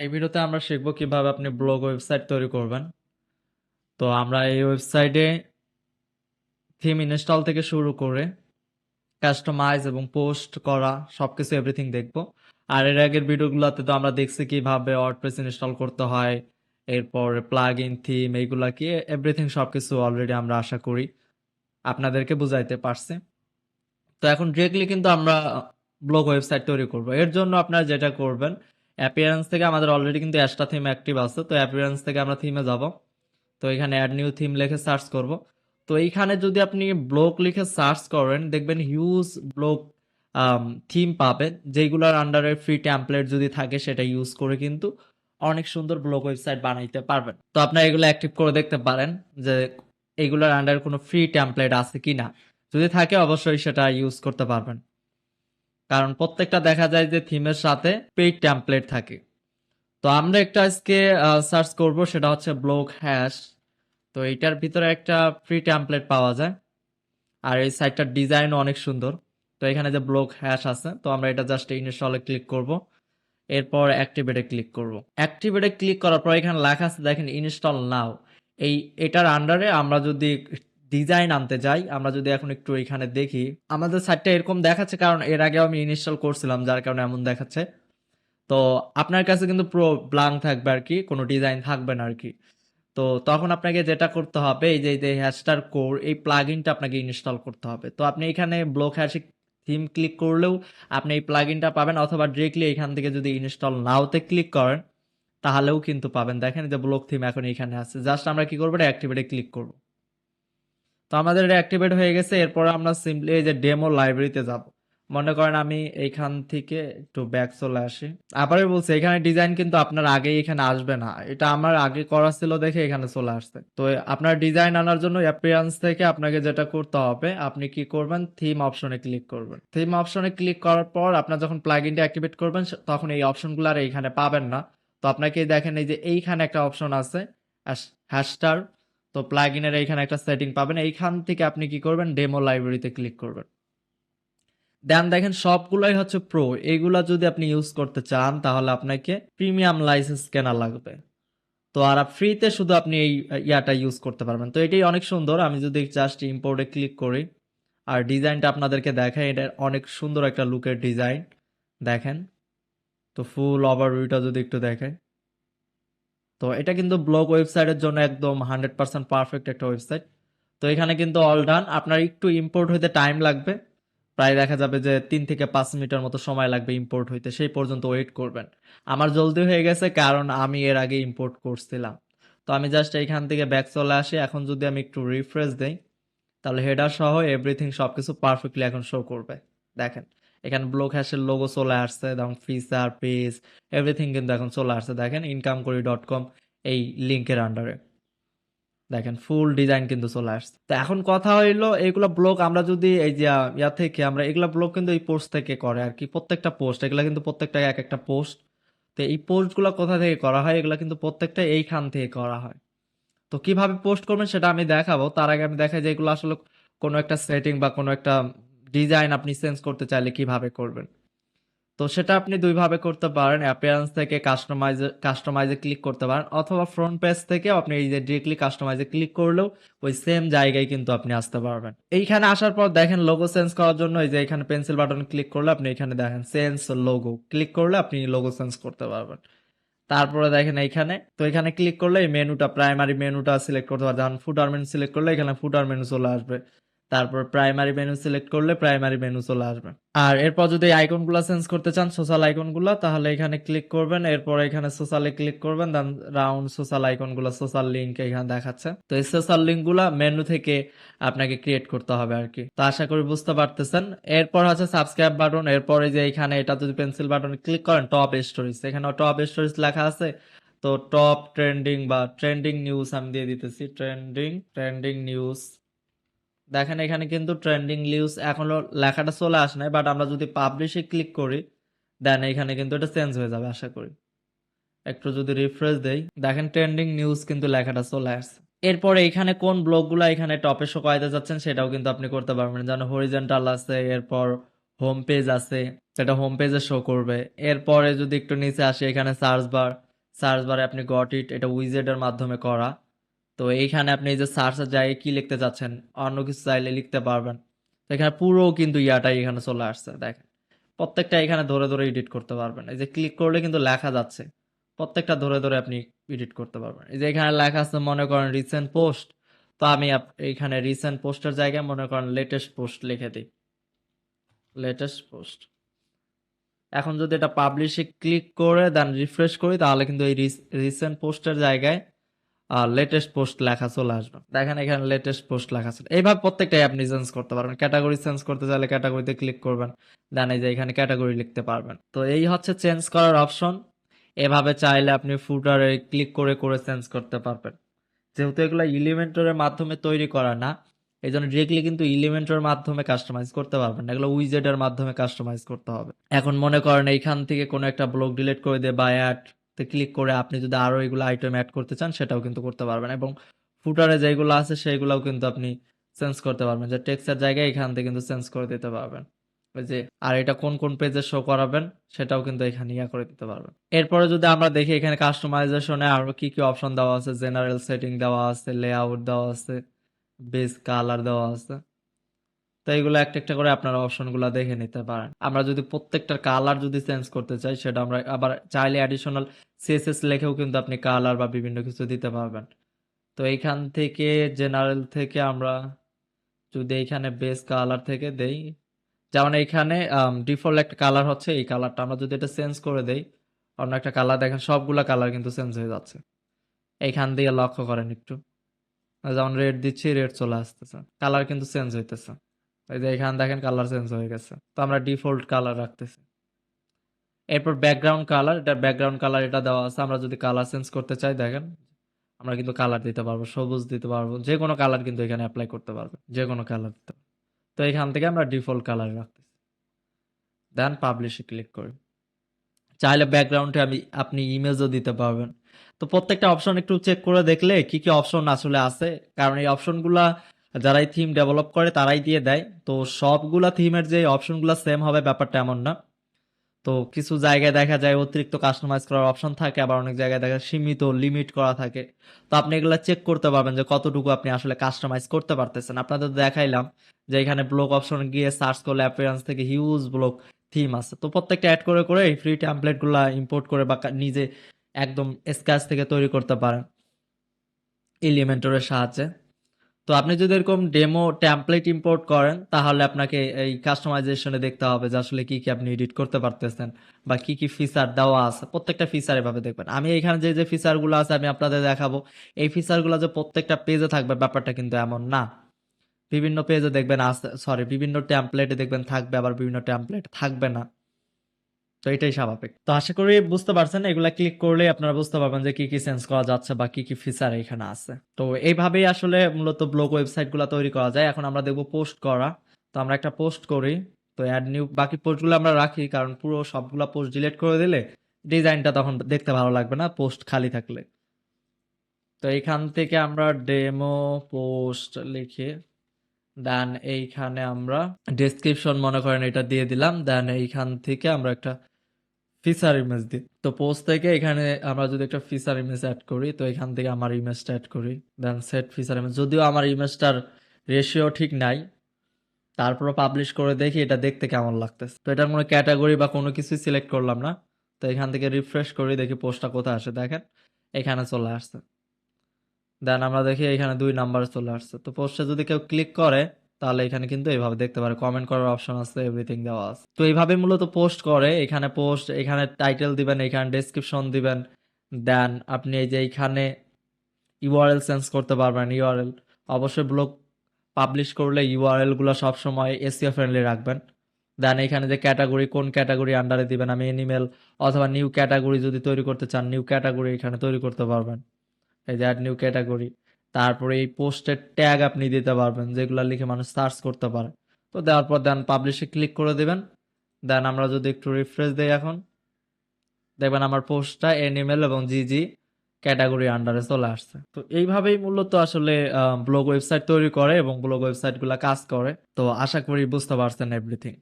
এই ভিডিওতে আমরা শিখব কীভাবে আপনি ব্লগ ওয়েবসাইট তৈরি করবেন। তো আমরা এই ওয়েবসাইটে থিম ইনস্টল থেকে শুরু করে কাস্টমাইজ এবং পোস্ট করা সবকিছু এভরিথিং দেখব। আর এর আগের ভিডিওগুলোতে তো আমরা দেখছি কীভাবে ওয়ার্ডপ্রেস ইনস্টল করতে হয়, এরপর প্লাগ ইন থিম এইগুলা কি এভরিথিং সবকিছু অলরেডি আমরা আশা করি আপনাদেরকে বুঝাইতে পারছি। তো এখন ডিরেক্টলি কিন্তু আমরা ব্লগ ওয়েবসাইট তৈরি করব। এর জন্য আপনারা যেটা করবেন অ্যাপিয়ারেন্স থেকে আমাদের অলরেডি কিন্তু অ্যাশটা থিম অ্যাক্টিভ আছে, তো অ্যাপিয়ারেন্স থেকে আমরা থিমে যাব। তো এখানে অ্যাড নিউ থিম লিখে সার্চ করব। তো এইখানে যদি আপনি ব্লগ লিখে সার্চ করেন, দেখবেন হিউজ ব্লগ থিম পাবেন যেগুলোর আন্ডারে ফ্রি ট্যাম্পলেট যদি থাকে, সেটা ইউজ করে কিন্তু অনেক সুন্দর ব্লগ ওয়েবসাইট বানাইতে পারবেন। তো আপনারা এগুলো অ্যাক্টিভ করে দেখতে পারেন যে এইগুলোর আন্ডারে কোনো ফ্রি ট্যাম্পলেট আছে কি না যদি থাকে, অবশ্যই সেটা ইউজ করতে পারবেন। কারণ প্রত্যেকটা দেখা যায় যে থিমের সাথে পেইড ট্যাম্পলেট থাকে। তো আমরা একটা আজকে সার্চ করব, সেটা হচ্ছে ব্লগ হ্যাশ তো এইটার ভিতরে একটা ফ্রি ট্যাম্পলেট পাওয়া যায়। আর এই সাইটটার ডিজাইন অনেক সুন্দর। তো এখানে যে ব্লক হ্যাশ আছে, তো আমরা এটা জাস্ট ইনস্টলে ক্লিক করব। এরপর অ্যাক্টিভেটে ক্লিক করব। অ্যাক্টিভেটে ক্লিক করার পর এখানে লেখা আছে, দেখেন ইনস্টল নাও এই, এটার আন্ডারে আমরা যদি ডিজাইন আনতে যাই, আমরা যদি এখন একটু এখানে দেখি, আমাদের সাইটটা এরকম দেখাচ্ছে কারণ এর আগে আমি ইনস্টল করছিলাম, যার কারণে এমন দেখাচ্ছে। তো আপনার কাছে কিন্তু পুরো ব্লাঙ্ক থাকবে আর কি, কোনো ডিজাইন থাকবে না আর কি। তো তখন আপনাকে যেটা করতে হবে, এই যে এই যে হ্যাশটার কোর এই প্লাগইনটা আপনাকে ইনস্টল করতে হবে। তো আপনি এখানে ব্লক হ্যাশ থিম ক্লিক করলেও আপনি এই প্লাগইনটা পাবেন, অথবা ডিরেক্টলি এখান থেকে যদি ইনস্টল নাওতে ক্লিক করেন, তাহলেও কিন্তু পাবেন। দেখেন যে ব্লক থিম এখন এখানে আছে। জাস্ট আমরা কি করব অ্যাক্টিভেটে ক্লিক করব। তো আমাদের এটা অ্যাক্টিভেট হয়ে গেছে, এরপর আমরা সিম্পলি এই যে ডেমো লাইব্রেরিতে যাব। মনে করেন আমি এইখান থেকে একটু ব্যাক চলে আসি। আবারও বলছি, এখানে ডিজাইন কিন্তু আপনার আগে এখানে আসবে না। এটা আমার আগে করা ছিল দেখে এখানে চলে আসছে। তো আপনার ডিজাইন আনার জন্য অ্যাপিয়ারেন্স থেকে আপনাকে যেটা করতে হবে, আপনি কি করবেন? থিম অপশনে ক্লিক করবেন। থিম অপশনে ক্লিক করার পর আপনার যখন প্লাগইনটা অ্যাক্টিভেট করবেন তখন এই অপশনগুলো আর এইখানে পাবেন না। তো আপনাকে দেখেন এই যে এইখানে একটা অপশন আছে হ্যাশটার তো প্লাগ ইনের এইখানে একটা সেটিং পাবেন। এইখান থেকে আপনি কি করবেন? ডেমো লাইব্রেরিতে ক্লিক করবেন। দেন দেখেন সবগুলোই হচ্ছে প্রো এইগুলা যদি আপনি ইউজ করতে চান, তাহলে আপনাকে প্রিমিয়াম লাইসেন্স কেনা লাগবে। তো আর ফ্রিতে শুধু আপনি এই ইয়াটা ইউজ করতে পারবেন। তো এটাই অনেক সুন্দর। আমি যদি জাস্ট ইম্পোর্টে ক্লিক করি, আর ডিজাইনটা আপনাদেরকে দেখাই, এটা অনেক সুন্দর একটা লুকের ডিজাইন দেখেন, তো ফুল ওভারভিউটা যদি একটু দেখেন তো এটা কিন্তু ব্লগ ওয়েবসাইটের জন্য একদম হান্ড্রেড পার্সেন্ট পারফেক্ট একটা ওয়েবসাইট তো এখানে কিন্তু অল ডান আপনার একটু ইম্পোর্ট হইতে টাইম লাগবে। প্রায় দেখা যাবে যে তিন থেকে পাঁচ মিনিটের মতো সময় লাগবে ইম্পোর্ট হইতে। সেই পর্যন্ত ওয়েট করবেন। আমার জলদি হয়ে গেছে কারণ আমি এর আগে ইম্পোর্ট করছিলাম। তো আমি জাস্ট এইখান থেকে ব্যাক চলে আসি। এখন যদি আমি একটু রিফ্রেশ দেই, তাহলে হেডার সহ এভরিথিং সবকিছু পারফেক্টলি এখন শো করবে। দেখেন। এখানে ব্লক হ্যাশের লোগো চলে আসছে এবং ফিচার পেজ এভরিথিং কিন্তু এখন চলে আসছে। দেখেন ইনকাম করি ডট কম এই লিঙ্কের আন্ডারে দেখেন ফুল ডিজাইন কিন্তু চলে আসছে। তো এখন কথা হইল এইগুলো ব্লগ আমরা যদি এই যে ইয়া থেকে আমরা, এগুলো ব্লগ কিন্তু এই পোস্ট থেকে করে আর কি, প্রত্যেকটা পোস্ট এগুলো কিন্তু প্রত্যেকটা এক একটা পোস্ট তো এই পোস্টগুলো কোথা থেকে করা হয়, এগুলো কিন্তু প্রত্যেকটা এইখান থেকে করা হয়। তো কীভাবে পোস্ট করবেন সেটা আমি দেখাবো। তার আগে আমি দেখাই যে এগুলো আসলে কোনো একটা সেটিং বা কোনো একটা ডিজাইন আপনি চেঞ্জ করতে চাইলে কীভাবে করবেন? তো সেটা আপনি দুইভাবে করতে পারেন। অ্যাপিয়ারেন্স থেকে কাস্টমাইজে কাস্টমাইজে ক্লিক করতে পারেন। অথবা ফ্রন্ট পেজ থেকে আপনি এই যে ডিরেক্টলি কাস্টমাইজে ক্লিক করলেও ওই সেম জায়গায় কিন্তু আপনি আসতে পারবেন। এইখানে আসার পর দেখেন লোগো চেঞ্জ করার জন্য এই যে এখানে পেন্সিল বাটন ক্লিক করলে আপনি এখানে দেখেন চেঞ্জ লোগো ক্লিক করলে আপনি লোগো চেঞ্জ করতে পারবেন। তারপরে দেখেন এইখানে, তো এখানে ক্লিক করলে এই মেনুটা প্রাইমারি মেনুটা সিলেক্ট করতে পারবেন। যখন ফুটার মেনু সিলেক্ট করলে এখানে ফুটার মেনু চলে আসবে। তারপর প্রাইমারি মেনু সিলেক্ট করলে প্রাইমারি মেনু চলে আসবে। আর এরপর যদি আইকনগুলো চেঞ্জ করতে চান সোশ্যাল আইকনগুলো তাহলে এখানে ক্লিক করবেন, এরপর এখানে সোশ্যালে ক্লিক করবেন দেন রাউন্ড সোশ্যাল আইকনগুলো সোশ্যাল লিঙ্ক এখানে দেখাচ্ছে। তো এই সোশ্যাল লিঙ্কগুলো মেনু থেকে আপনাকে ক্রিয়েট করতে হবে আর কি। তো আশা করি বুঝতে পারতেছেন। এরপর হচ্ছে সাবস্ক্রাইব বাটন এরপরে যে এখানে এটা যদি পেন্সিল বাটনে ক্লিক করেন টপ স্টোরিজ এখানে টপ স্টোরিজ লেখা আছে, তো টপ ট্রেন্ডিং বা ট্রেন্ডিং নিউজ আমি দিয়ে দিতেছি ট্রেন্ডিং ট্রেন্ডিং নিউজ দেখেন এখানে কিন্তু ট্রেন্ডিং নিউজ এখনও লেখাটা চলে আসে নাই বাট আমরা যদি পাবলিশে ক্লিক করি দেন এখানে কিন্তু এটা চেঞ্জ হয়ে যাবে, আশা করি। একটু যদি রিফ্রেশ দেই, দেখেন ট্রেন্ডিং নিউজ কিন্তু লেখাটা চলে আসছে। এরপরে এখানে কোন ব্লগগুলো এখানে টপে শো করাইতে যাচ্ছেন সেটাও কিন্তু আপনি করতে পারবেন যেন হরিজেন্টাল আছে, এরপর হোম পেজ আছে, সেটা হোম পেজে শো করবে। এরপরে যদি একটু নিচে আসি, এখানে সার্চ বার সার্চ বারে আপনি গট ইট এটা উইজেটের মাধ্যমে করা। তো এইখানে আপনি যে সার্চের জায়গায় কি লিখতে চাচ্ছেন অন্য কিছু চাইলে লিখতে পারবেন। তো এখানে পুরো কিন্তু ইয়াটাই এখানে চলে আসছে, দেখেন। প্রত্যেকটা এখানে ধরে ধরে এডিট করতে পারবেন। এই যে ক্লিক করলে কিন্তু লেখা যাচ্ছে। প্রত্যেকটা ধরে ধরে আপনি এডিট করতে পারবেন। এই যে এখানে লেখা আছে, মনে করেন রিসেন্ট পোস্ট তো আমি এইখানে রিসেন্ট পোস্টের জায়গায় মনে করেন লেটেস্ট পোস্ট লিখে দিই। লেটেস্ট পোস্ট এখন যদি এটা পাবলিশে ক্লিক করে দেন রিফ্রেশ করি, তাহলে কিন্তু এই রিসেন্ট পোস্টের জায়গায় লেটেস্ট পোস্ট লেখা চলে আসবে। দেখেন এখানে লেটেস্ট পোস্ট লেখা আছে। এইভাবে প্রত্যেকটাই আপনি চেঞ্জ করতে পারবেন। ক্যাটাগরি চেঞ্জ করতে চাইলে ক্যাটাগরিতে ক্লিক করবেন। দেন এই যে এখানে ক্যাটাগরি লিখতে পারবেন। তো এই হচ্ছে চেঞ্জ করার অপশন এভাবে চাইলে আপনি ফুটারে ক্লিক করে করে চেঞ্জ করতে পারবেন। যেহেতু এগুলো ইলিমেন্টরের মাধ্যমে তৈরি করা না এই জন্য ডিরেক্টলি কিন্তু ইলিমেন্টের মাধ্যমে কাস্টমাইজ করতে পারবেন এগুলো উইজেটের মাধ্যমে কাস্টমাইজ করতে হবে। এখন মনে করেন এইখান থেকে কোনো একটা ব্লগ ডিলিট করে দিয়ে বা অ্যাড তে ক্লিক করে আপনি যদি আরও এগুলো আইটেম অ্যাড করতে চান, সেটাও কিন্তু করতে পারবেন এবং ফুটারে যেগুলো আছে, সেগুলোও কিন্তু আপনি চেঞ্জ করতে পারবেন। যে টেক্সটের জায়গায় এখান থেকে কিন্তু চেঞ্জ করে দিতে পারবেন। ওই যে, আর এটা কোন কোন পেজে শো করাবেন, সেটাও কিন্তু এখানে ইয়া করে দিতে পারবেন। এরপরে যদি আমরা দেখি এখানে কাস্টমাইজেশনে আরও কি কি অপশন দেওয়া আছে? জেনারেল সেটিং দেওয়া আছে লেআউট দেওয়া আছে বেস কালার দেওয়া আছে। তো এইগুলো একটা একটা করে আপনারা অপশনগুলো দেখে নিতে পারেন। আমরা যদি প্রত্যেকটার কালার যদি চেঞ্জ করতে চাই, সেটা আমরা আবার চাইলে অ্যাডিশনাল সিএসএস লেখেও কিন্তু আপনি কালার বা বিভিন্ন কিছু দিতে পারবেন। তো এইখান থেকে জেনারেল থেকে আমরা যদি এইখানে বেস কালার থেকে দেই, যেমন এইখানে ডিফল্ট একটা কালার হচ্ছে, এই কালারটা আমরা যদি এটা চেঞ্জ করে দেই, অন্য একটা কালার দেখেন, সবগুলা কালার কিন্তু চেঞ্জ হয়ে যাচ্ছে। এইখান দিয়ে লক্ষ্য করেন একটু। যেমন রেড দিচ্ছি রেড চলে আসতেছে। কালার কিন্তু চেঞ্জ হইতেছে। এই যে এখানে দেখেন কালার চেঞ্জ হয়ে গেছে। তো আমরা ডিফল্ট কালার রাখতেছি। এরপর ব্যাকগ্রাউন্ড কালার এটা ব্যাকগ্রাউন্ড কালার এটা দেওয়া আছে। আমরা যদি কালার চেঞ্জ করতে চাই, দেখেন, আমরা কিন্তু কালার দিতে পারব, সবুজ দিতে পারব। যে কোনো কালার কিন্তু এখানে অ্যাপ্লাই করতে পারবে, যে কোনো কালার দিতে। তো এখান থেকে আমরা ডিফল্ট কালার রাখতেছি। দেন পাবলিশে ক্লিক করি। চাইলে ব্যাকগ্রাউন্ডে আমি, আপনি ইমেজও দিতে পারবেন। তো প্রত্যেকটা অপশন একটু চেক করে দেখলে কি কি অপশন আসলে আছে। কারণ এই অপশনগুলা যারাই থিম ডেভেলপ করে, তারাই দিয়ে দেয়। তো সবগুলা থিমের যে অপশনগুলো সেম হবে, ব্যাপারটা এমন না। তো কিছু জায়গায় দেখা যায় অতিরিক্ত কাস্টমাইজ করার অপশন থাকে, আবার অনেক জায়গায় দেখা যায় সীমিত লিমিট করা থাকে। তো আপনি এগুলো চেক করতে পারবেন যে কতটুকু আপনি আসলে কাস্টমাইজ করতে পারতেছেন। আপনাদের দেখাইলাম যে এখানে ব্লক অপশন গিয়ে সার্চ করলে অ্যাপিয়ারেন্স থেকে হিউজ ব্লক থিম আছে। তো প্রত্যেকটা অ্যাড করে করে এই ফ্রি টেমপ্লেটগুলো ইম্পোর্ট করে বা নিজে একদম স্ক্র্যাচ থেকে তৈরি করতে পারেন। এলিমেন্টরের সাহায্যে। তো আপনি যদি এরকম ডেমো টেমপ্লেট ইম্পোর্ট করেন, তাহলে আপনাকে এই কাস্টমাইজেশনে দেখতে হবে যে আসলে কি কি আপনি এডিট করতে পারতেছেন বা কি কি ফিচার দেওয়া আছে। প্রত্যেকটা ফিচার এভাবে দেখবেন। আমি এখানে যে যে ফিচারগুলো আছে আমি আপনাদের দেখাবো। এই ফিচারগুলো যে প্রত্যেকটা পেজে থাকবে ব্যাপারটা কিন্তু এমন না। বিভিন্ন পেজে দেখবেন সরি বিভিন্ন টেমপ্লেটে দেখবেন থাকবে, আবার বিভিন্ন টেমপ্লেট থাকবে না। তো এটাই স্বাভাবিক। তো আশা করি বুঝতে পারছেন, এগুলা ক্লিক করলে আপনারা বুঝতে পারবেন যে কি কি চেঞ্জ করা যাচ্ছে বা কি কি ফিচার এখানে আছে। তো এইভাবেই আসলে মূলত ব্লগ ওয়েবসাইটগুলা তৈরি করা যায়। এখন আমরা দেখব পোস্ট করা। তো আমরা একটা পোস্ট করি। তো অ্যাড নিউ বাকি পোস্টগুলো আমরা রাখি কারণ পুরো সবগুলা পোস্ট ডিলিট করে দিলে ডিজাইনটা তখন দেখতে ভালো লাগবে না পোস্ট খালি থাকলে। তো এইখান থেকে আমরা ডেমো পোস্ট লিখে। দেন এইখানে আমরা ডেসক্রিপশন মনে করেন এটা দিয়ে দিলাম। দেন এইখান থেকে আমরা একটা ফিচার ইমেজ দিই। তো পোস্ট থেকে এখানে আমরা যদি একটা ফিচার ইমেজ অ্যাড করি, তো এখান থেকে আমার ইমেজটা অ্যাড করি। দেন সেট ফিচার ইমেজ যদিও আমার ইমেজটার রেশিও ঠিক নাই তারপরে পাবলিশ করে দেখি এটা দেখতে কেমন লাগতেছে। তো এটার কোনো ক্যাটাগরি বা কোনো কিছুই সিলেক্ট করলাম না। তো এখান থেকে রিফ্রেশ করি, দেখি পোস্টটা কোথায় আসে। দেখেন, এখানে চলে আসছে। দেন আমরা দেখি এখানে দুই নাম্বার চলে আসছে। তো পোস্টে যদি কেউ ক্লিক করে তাহলে এখানে কিন্তু এইভাবে দেখতে পারে। কমেন্ট করার অপশন আছে এভরিথিং দেওয়া আছে। তো এইভাবে মূলত পোস্ট করে, এখানে পোস্ট এখানে টাইটেল দিবেন, এখানে ডেসক্রিপশন দিবেন। দেন আপনি এই যে এইখানে ইউআরএল চেঞ্জ করতে পারবেন ইউআরএল অবশ্যই ব্লগ পাবলিশ করলে ইউআরএলগুলো সবসময় এসিও ফ্রেন্ডলি রাখবেন। দেন এখানে যে ক্যাটাগরি কোন ক্যাটাগরি আন্ডারে দিবেন, আমি এনিমেল অথবা নিউ ক্যাটাগরি যদি তৈরি করতে চান নিউ ক্যাটাগরি এখানে তৈরি করতে পারবেন। এই যে অ্যাড নিউ ক্যাটাগরি তারপরে এই পোস্টের ট্যাগ আপনি দিতে পারবেন, যেগুলো লিখে মানুষ সার্চ করতে পারে। তো দেওয়ার পর দেন পাবলিশে ক্লিক করে দিবেন। দেন আমরা যদি একটু রিফ্রেশ দিই এখন, দেখবেন আমার পোস্টটা এনিমেল এবং জিজি ক্যাটাগরি আন্ডারে চলে আসছে। তো এইভাবেই মূলত আসলে ব্লগ ওয়েবসাইট তৈরি করে এবং ব্লগ ওয়েবসাইটগুলো কাজ করে। তো আশা করি বুঝতে পারছেন এভরিথিং